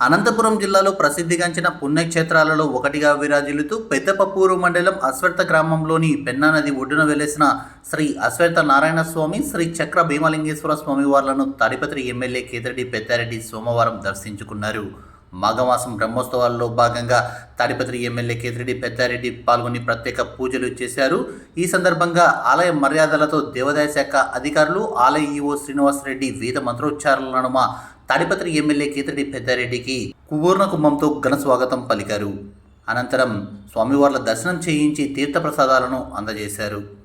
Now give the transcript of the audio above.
అనంతపురం జిల్లాలో ప్రసిద్ధిగాంచిన పుణ్యక్షేత్రాలలో ఒకటిగా విరాజిల్లుతూ పెద్దపప్పూరు మండలం అశ్వర్థ గ్రామంలోని పెన్నా నది ఒడ్డున వెలసిన శ్రీ అశ్వర్థ నారాయణ స్వామి శ్రీ చక్ర భీమలింగేశ్వర స్వామి వార్లను తాడిపత్రి ఎమ్మెల్యే కేతిరెడ్డి పెద్దారెడ్డి సోమవారం దర్శించుకున్నారు. మాఘమాసం బ్రహ్మోత్సవాల్లో భాగంగా తాడిపత్రి ఎమ్మెల్యే కేతిరెడ్డి పెద్దారెడ్డి పాల్గొని ప్రత్యేక పూజలు చేశారు. ఈ సందర్భంగా ఆలయ మర్యాదలతో దేవాదాయ శాఖ అధికారులు ఆలయ ఈఓ శ్రీనివాసరెడ్డి వేద మంత్రోచ్చారణల నడుమ తాడిపత్రి ఎమ్మెల్యే కేతిరెడ్డి పెద్దారెడ్డికి కుబూర్ణ కుంభంతో ఘన స్వాగతం పలికారు. అనంతరం స్వామివార్ల దర్శనం చేయించి తీర్థప్రసాదాలను అందజేశారు.